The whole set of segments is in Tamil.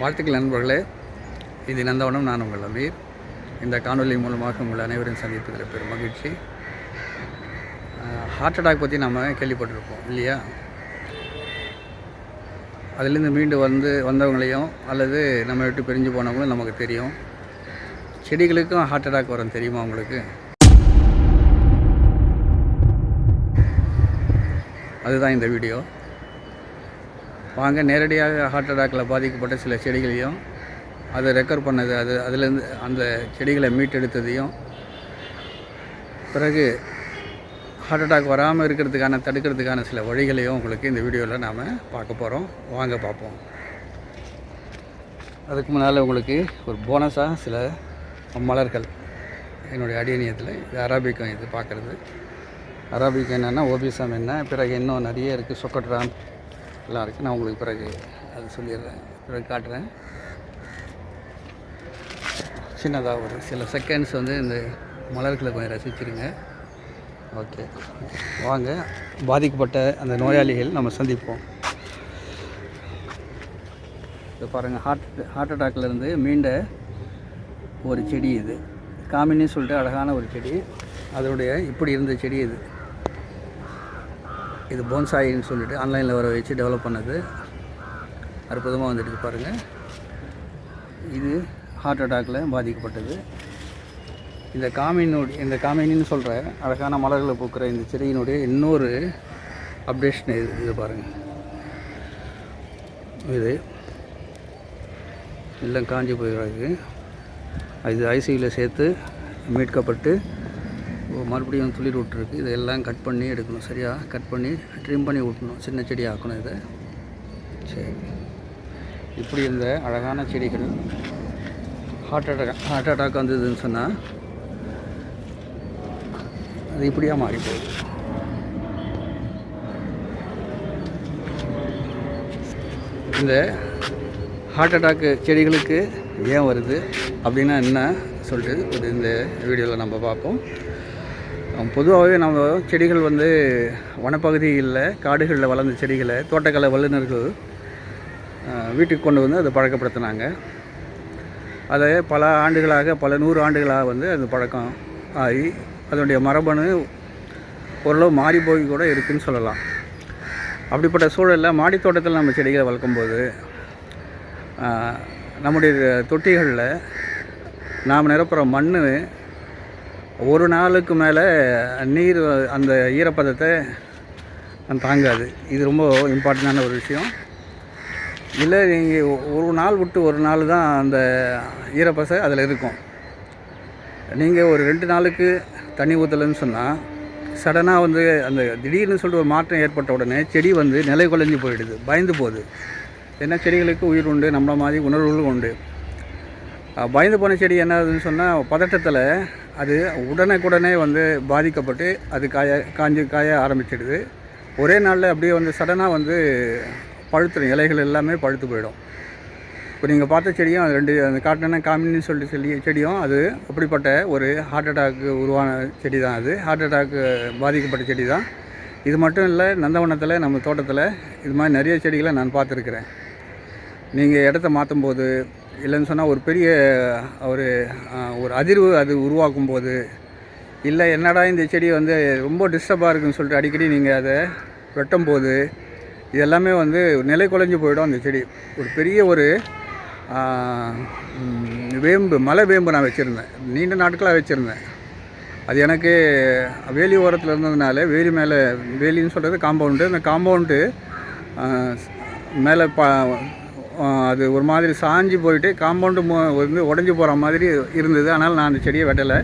வாழ்த்துக்கள் நண்பர்களே. இது நந்தவனம் நான் உங்கள் அமீர். இந்த காணொலி மூலமாக உங்கள் அனைவரையும் சந்திப்பதில் பெரும் மகிழ்ச்சி. ஹார்ட் அட்டாக் பற்றி நம்ம கேள்விப்பட்டிருப்போம் இல்லையா? அதுலேருந்து மீண்டு வந்து வந்தவங்களையும் அல்லது நம்ம விட்டு பிரிஞ்சு போனவங்களும் நமக்கு தெரியும். செடிகளுக்கும் ஹார்ட் அட்டாக் வரும் தெரியுமா உங்களுக்கு? அதுதான் இந்த வீடியோ. வாங்க நேரடியாக ஹார்ட் அட்டாக்கில் பாதிக்கப்பட்ட சில செடிகளையும் அதை ரெக்கர் பண்ணது அது அதுலேருந்து அந்த செடிகளை மீட்டெடுத்ததையும் பிறகு ஹார்ட் அட்டாக் வராமல் இருக்கிறதுக்கான தடுக்கிறதுக்கான சில வழிகளையும் உங்களுக்கு இந்த வீடியோவில் நாம் பார்க்க போகிறோம் வாங்க பார்ப்போம். அதுக்கு முன்னால் உங்களுக்கு ஒரு போனஸாக சில மலர்கள். என்னுடைய அடியணியத்தில் இது அராபிக்கம் இது பார்க்குறது. அராபிக்கம் என்னென்னா ஓபிசம் என்ன பிறகு இன்னும் நிறைய இருக்குது சொக்கட்ராம் எல்லாம் இருக்குது நான் உங்களுக்கு பிறகு அது சொல்லிடுறேன். பிறகு காட்டுறேன். சின்னதாக ஒரு சில செகண்ட்ஸ் வந்து இந்த மலர்களை கொஞ்சம் ரசிச்சிருங்க. ஓகே வாங்க. பாதிக்கப்பட்ட அந்த நோயாளிகள் நம்ம சந்திப்போம். இப்போ பாருங்கள் ஹார்ட் ஹார்ட் அட்டாக்லேருந்து மீண்ட ஒரு செடி இது. காமினின்னு சொல்லிட்டு அழகான ஒரு செடி. அதனுடைய இப்படி இருந்த செடி இது. இது போன்சாயின்னு சொல்லிட்டு ஆன்லைனில் வர வச்சு டெவலப் பண்ணது. அற்புதமாக வந்துட்டு பாருங்கள் இது ஹார்ட் அட்டாக்கில் பாதிக்கப்பட்டது. இந்த காமினுடைய இந்த காமினின்னு சொல்கிற அழகான மலர்களை பூக்கிற இந்த செடியினுடைய இன்னொரு அப்டேஷன் இது இது பாருங்கள் இது எல்லாம் காஞ்சி போயிடுறாங்க இது ஐசியூவில் சேர்த்து மீட்கப்பட்டு மறுபடியும் துளிர் விட்டுருக்கு. இதெல்லாம் கட் பண்ணி எடுக்கணும். சரியா? கட் பண்ணி ட்ரிம் பண்ணி விட்டணும் சின்ன செடி ஆக்கணும் இதை. சரி. இப்படி இருந்த அழகான செடிகள் ஹார்ட் அட்டாக் ஹார்ட் அட்டாக் வந்ததுன்னு சொன்னால் அது இப்படியாக மாறி போகுது? இந்த ஹார்ட் அட்டாக்கு செடிகளுக்கு ஏன் வருது அப்படின்னா என்ன சொல்லிட்டு ஒரு இந்த வீடியோவில் நம்ம பார்ப்போம். பொதுவாகவே நம்ம செடிகள் வந்து வனப்பகுதிகளில் காடுகளில் வளர்ந்த செடிகளை தோட்டக்கலை வல்லுநர்கள் வீட்டுக்கு கொண்டு வந்து அதை பழக்கப்படுத்தினாங்க. அதை பல ஆண்டுகளாக பல நூறு ஆண்டுகளாக வந்து அது பழக்கம் ஆகி அதனுடைய மரபணு ஓரளவு மாறி போய் கூட இருக்குன்னு சொல்லலாம். அப்படிப்பட்ட சூழலில் மாடி தோட்டத்தில் நம்ம செடிகளை வளர்க்கும்போது நம்முடைய தொட்டிகளில் நாம் நிரப்புகிற மண் ஒரு நாளுக்கு மேலே நீர் அந்த ஈரப்பதத்தை தாங்காது. இது ரொம்ப இம்பார்ட்டண்டான ஒரு விஷயம். இல்லை நீங்கள் ஒரு நாள் விட்டு ஒரு நாள் தான் அந்த ஈரப்பசை அதில் இருக்கும். நீங்கள் ஒரு ரெண்டு நாளுக்கு தண்ணி ஊற்றலைன்னு சொன்னால் சடனாக வந்து அந்த திடீர்னு சொல்லிட்டு ஒரு மாற்றம் ஏற்பட்ட உடனே செடி வந்து நிலை குலைஞ்சி போயிடுது பயந்து போகுது. ஏன்னா செடிகளுக்கு உயிர் உண்டு நம்மள மாதிரி உணர்வுகளும் உண்டு. பயந்து போன செடி என்னதுன்னு சொன்னால் பதட்டத்தில் அது உடனுக்குடனே வந்து பாதிக்கப்பட்டு அது காய காஞ்சி காய ஆரம்பிச்சிடுது. ஒரே நாளில் அப்படியே வந்து சடனாக வந்து பழுத்துடும் இலைகள் எல்லாமே பழுத்து போயிடும். இப்போ நீங்கள் பார்த்த செடியும் அது ரெண்டு அந்த காட்டின காமின்னு சொல்லிட்டு சொல்லி செடியும் அது அப்படிப்பட்ட ஒரு ஹார்ட் அட்டாக்கு உருவான செடி தான் அது. ஹார்ட் அட்டாக்கு பாதிக்கப்பட்ட செடி தான் இது மட்டும் இல்லை நந்தவனத்தில் நம்ம தோட்டத்தில் இது மாதிரி நிறைய செடிகளை நான் பார்த்துருக்குறேன். நீங்கள் இடத்த மாற்றும் போது இல்லைன்னு சொன்னால் ஒரு பெரிய ஒரு ஒரு அதிர்வு அது உருவாக்கும் போது இல்லை என்னடா இந்த செடி வந்து ரொம்ப டிஸ்டர்பாக இருக்குன்னு சொல்லிட்டு அடிக்கடி நீங்கள் அதை வெட்டும் போது இது எல்லாமே வந்து நிலை குலைஞ்சு போயிடும் அந்த செடி. ஒரு பெரிய ஒரு வேம்பு மலை வேம்பு நான் வச்சுருந்தேன். நீண்ட நாட்களாக வச்சுருந்தேன். அது எனக்கு வேலி ஓரத்தில் இருந்ததுனால வேலி மேலே வேலின்னு சொல்கிறது காம்பவுண்டு அந்த காம்பவுண்டு மேலே பா அது ஒரு மாதிரி சாஞ்சு போயிட்டு காம்பவுண்டு வந்து உடஞ்சி போகிற மாதிரி இருந்தது. ஆனால் நான் அந்த செடியை வெட்டலை.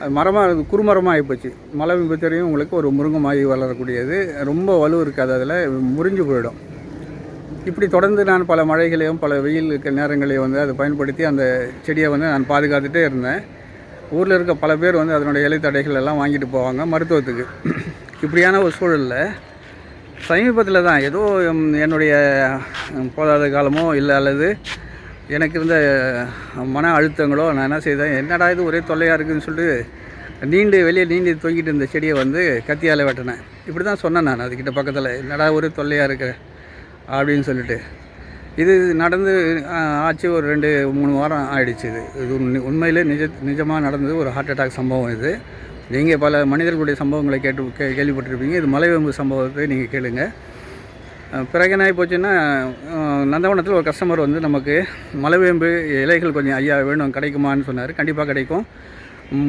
அது மரமாக அது குறுமரமாக ஆகிப்போச்சு மலை விபத்தரையும் உங்களுக்கு ஒரு முருங்கமாகி வளரக்கூடியது. ரொம்ப வலு இருக்காது. அதில் முறிஞ்சு போயிடும். இப்படி தொடர்ந்து நான் பல மழைகளையும் பல வெயில் நேரங்களையும் வந்து அதை பயன்படுத்தி அந்த செடியை வந்து நான் பாதுகாத்துட்டே இருந்தேன். ஊரில் இருக்க பல பேர் வந்து அதனுடைய இலை தடைகள் எல்லாம் வாங்கிட்டு போவாங்க மருத்துவத்துக்கு. இப்படியான ஒரு சூழலில் சமீபத்தில் தான் ஏதோ என்னுடைய போதாத காலமோ இல்லை அல்லது எனக்கு இருந்த மன அழுத்தங்களோ நான் என்ன செய்தேன்? என்னடா இது ஒரே தொல்லையாக இருக்குதுன்னு சொல்லிட்டு நீண்டு வெளியே நீண்டு தொங்கிட்டு இருந்த செடியை வந்து கத்தியால் வெட்டினேன். இப்படி தான் சொன்னேன் நான் அதுக்கிட்ட பக்கத்தில். என்னடா ஒரே தொல்லையாக இருக்க அப்படின்னு சொல்லிட்டு. இது நடந்து ஆச்சு ஒரு ரெண்டு மூணு வாரம் ஆயிடுச்சு இது. இது உண்மை- உண்மையிலே நிஜ நிஜமாக நடந்தது ஒரு ஹார்ட் அட்டாக் சம்பவம் இது. நீங்கள் பல மனிதர்களுடைய சம்பவங்களை கேட்டு கே கேள்விப்பட்டிருப்பீங்க. இது மலைவேம்பு சம்பவத்தை நீங்கள் கேளுங்க. பிறகு என்ன போச்சுன்னா நந்தவனத்தில் ஒரு கஸ்டமர் வந்து நமக்கு மலைவேம்பு இலைகள் கொஞ்சம் ஐயா வேணும் கிடைக்குமான்னு சொன்னார். கண்டிப்பாக கிடைக்கும்.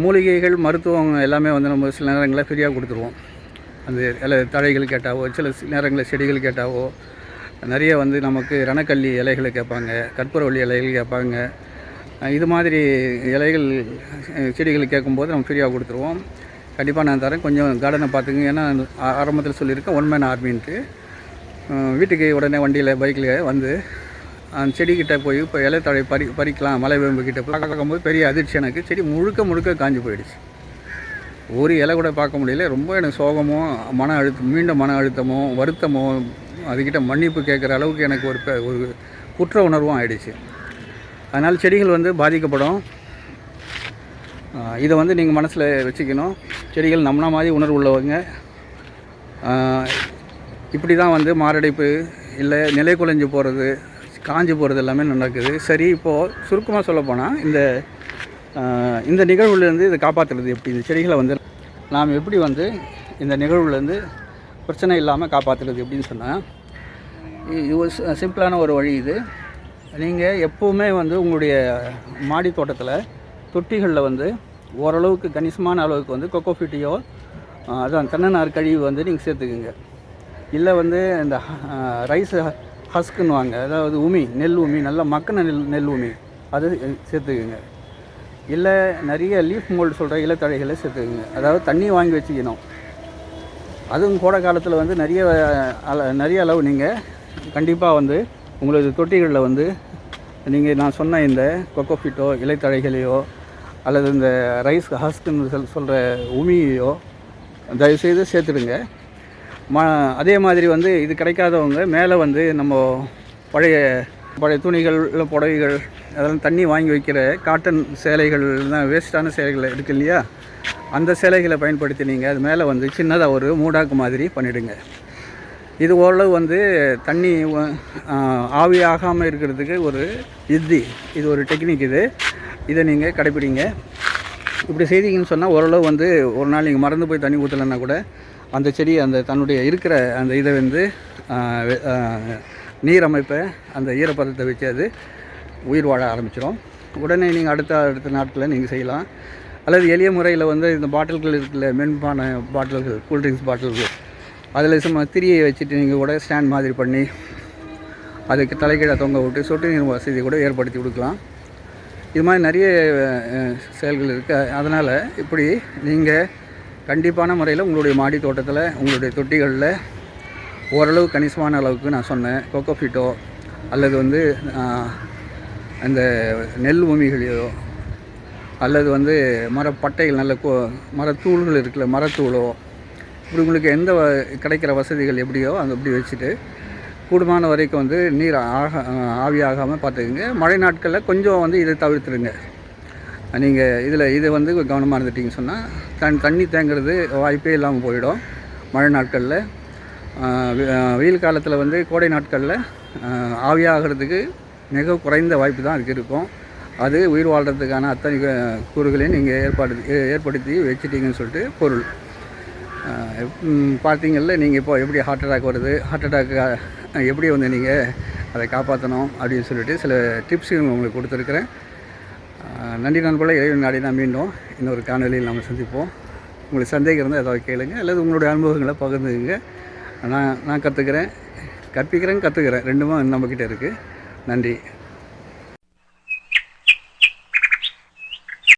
மூலிகைகள் மருத்துவம் எல்லாமே வந்து நம்ம சில நேரங்களில் ஃப்ரீயாக கொடுத்துருவோம். அந்த இலை தழைகள் கேட்டாவோ சில நேரங்களில் செடிகள் கேட்டாவோ நிறைய வந்து நமக்கு ரணக்கல்லி இலைகளை கேட்பாங்க கற்பூரவள்ளி இலைகள் கேட்பாங்க. இது மாதிரி இலைகள் செடிகள் கேட்கும்போது நம்ம ஃப்ரீயாக கொடுத்துருவோம். கண்டிப்பாக நான் தரேன். கொஞ்சம் கார்டனை பார்த்துங்க ஏன்னா ஆரம்பத்தில் சொல்லியிருக்கேன் ஒன் மேன் ஆர்மின்ட்டு வீட்டுக்கு உடனே வண்டியில் பைக்கில் வந்து அந்த செடிக்கிட்ட போய் இப்போ இலை தழை பறி பறிக்கலாம் மலை வேம்பு கிட்ட போய் பார்க்கும்போது பெரிய அதிர்ச்சி எனக்கு. செடி முழுக்க முழுக்க காஞ்சு போயிடுச்சு. ஒரு இலை கூட பார்க்க முடியல. ரொம்ப எனக்கு சோகமோ மன அழுத்தம் மீண்டும் மன அழுத்தமோ வருத்தமோ அதுக்கிட்ட மன்னிப்பு கேட்குற அளவுக்கு எனக்கு ஒரு பெ- ஒரு குற்ற உணர்வும் ஆயிடுச்சு. அதனால் செடிகள் வந்து பாதிக்கப்படும். இதை வந்து நீங்கள் மனசில் வச்சுக்கணும். செடிகள் நம்மள மாதிரி உணர்வு உள்ளவங்க. இப்படி தான் வந்து மாரடைப்பு இல்லை நிலை குலைஞ்சு போகிறது காஞ்சி போகிறது எல்லாமே நடக்குது. சரி இப்போது சுருக்கமாக சொல்லப்போனால் இந்த இந்த நிகழ்வுலேருந்து இதை காப்பாற்றுறது எப்படி? இந்த செடிகளை வந்து நாம் எப்படி வந்து இந்த நிகழ்வுலேருந்து பிரச்சனை இல்லாமல் காப்பாற்றுறது எப்படின்னு சொன்னால் இது ஒரு சிம்பிளான ஒரு வழி இது. நீங்கள் எப்போவுமே வந்து உங்களுடைய மாடி தோட்டத்தில் தொட்டிகளில் வந்து ஓரளவுக்கு கணிசமான அளவுக்கு வந்து கொக்கோஃபிட்டியோ அதான் தென்னநார் கழிவு வந்து நீங்கள் சேர்த்துக்குங்க. இல்லை வந்து இந்த ரைஸ் ஹஸ்க்குன்னுவாங்க அதாவது உமி நெல் உமி நல்லா மக்கின நெல் நெல் உமி. அது சேர்த்துக்குங்க. இல்லை நிறைய லீஃப் மோல்டு சொல்கிற இலத்தழைகளை சேர்த்துக்குங்க. அதாவது தண்ணி வாங்கி வச்சுக்கணும். அதுவும் கோடை காலத்தில் வந்து நிறைய அள நிறைய அளவு நீங்கள் கண்டிப்பாக வந்து உங்களது தொட்டிகளில் வந்து நீங்கள் நான் சொன்ன இந்த கொக்கோஃபிட்டோ இலைத்தழைகளையோ அல்லது இந்த ரைஸ் ஹாஸ்க்குன்னு சொல் சொல்கிற உமியையோ தயவுசெய்து சேர்த்துடுங்க. ம அதே மாதிரி வந்து இது கிடைக்காதவங்க மேலே வந்து நம்ம பழைய பழைய துணிகள் இல்லை புடவைகள் அதெல்லாம் தண்ணி வாங்கி வைக்கிற காட்டன் சேலைகள் தான் வேஸ்ட்டான சேலைகள் இருக்கு இல்லையா? அந்த சேலைகளை பயன்படுத்தி நீங்கள் அது மேலே வந்து சின்னதாக ஒரு மூடாக்கு மாதிரி பண்ணிவிடுங்க இது ஓரளவு வந்து தண்ணி ஆவியாகாமல் ஆவி ஆகாமல் இருக்கிறதுக்கு ஒரு யுத்தி இது ஒரு டெக்னிக் இது. இதை நீங்கள் கடைப்பிடிங்க. இப்படி செய்தீங்கன்னு சொன்னால் ஓரளவு வந்து ஒரு நாள் நீங்கள் மறந்து போய் தண்ணி ஊற்றலைன்னா கூட அந்த செடி அந்த தன்னுடைய இருக்கிற அந்த இதை வந்து நீர் அமைப்பை அந்த ஈரப்பதத்தை வச்சு அது உயிர் வாழ ஆரம்பிச்சிடும் உடனே நீங்கள் அடுத்த அடுத்த நாட்களில் நீங்கள் செய்யலாம். அல்லது எளிய முறையில் வந்து இந்த பாட்டில்கள் இருக்குல்ல மென்பான பாட்டில்கள் கூல்ட்ரிங்க்ஸ் பாட்டில்கள். அதில் சும்மா திரியை வச்சுட்டு நீங்கள் கூட ஸ்டாண்ட் மாதிரி பண்ணி அதுக்கு தலைக்கீழ தொங்க விட்டு சொட்டு நீர் வசதி கூட ஏற்படுத்தி கொடுக்கலாம். இது மாதிரி நிறைய செயல்கள் இருக்குது அதனால் இப்படி நீங்கள் கண்டிப்பான முறையில் உங்களுடைய மாடி தோட்டத்தில் உங்களுடைய தொட்டிகளில் ஓரளவு கணிசமான அளவுக்கு நான் சொன்னேன். கொக்கோஃபிட்டோ அல்லது வந்து அந்த நெல் உமிகளையோ அல்லது வந்து மரப்பட்டைகள் நல்ல கோ மரத்தூள்கள் இருக்குல்ல மரத்தூளோ இப்படி உங்களுக்கு எந்த வ- கிடைக்கிற வசதிகள் எப்படியோ அது அப்படி வச்சுட்டு கூடுமான வரைக்கும் வந்து நீர் ஆக ஆவியாகாமல் பார்த்துக்குங்க. மழை நாட்களில் கொஞ்சம் வந்து இதை தவிர்த்துடுங்க. நீங்கள் இதில் இது வந்து கவனமாக இருந்துட்டிங்கன்னு சொன்னால் தன் தண்ணி தேங்குறது வாய்ப்பே இல்லாமல் போயிடும். மழை நாட்களில் வெயில் காலத்தில் வந்து கோடை நாட்களில் ஆவியாகிறதுக்கு மிக குறைந்த வாய்ப்பு தான் அதுக்கு இருக்கும். அது உயிர் வாழ்கிறதுக்கான அத்தனை கூறுகளையும் நீங்கள் ஏற்பாடு ஏ- ஏற்படுத்தி வச்சுட்டீங்கன்னு சொல்லிட்டு பொருள். ஆஹ் பார்த்தீங்கல்ல நீங்கள் இப்போ எப்படி ஹார்ட் அட்டாக் வருது ஹார்ட் அட்டாக் எப்படி வந்து நீங்கள் அதை காப்பாற்றணும் அப்படின்னு சொல்லிட்டு சில டிப்ஸுகள் உங்களுக்கு கொடுத்துருக்குறேன். நன்றி நண்பர்களே இறைவன் நாடி நான் மீண்டும் இன்னொரு காணொலியில் நம்ம சந்திப்போம். உங்களுக்கு சந்தேகம் இருந்தால் ஏதாவது கேளுங்க அல்லது உங்களுடைய அனுபவங்களை பகிர்ந்துக்குங்க. நான் நான் கற்றுக்கிறேன் கற்பிக்கிறேன் கற்றுக்கிறேன் ரெண்டுமே நம்மக்கிட்ட இருக்குது நன்றி.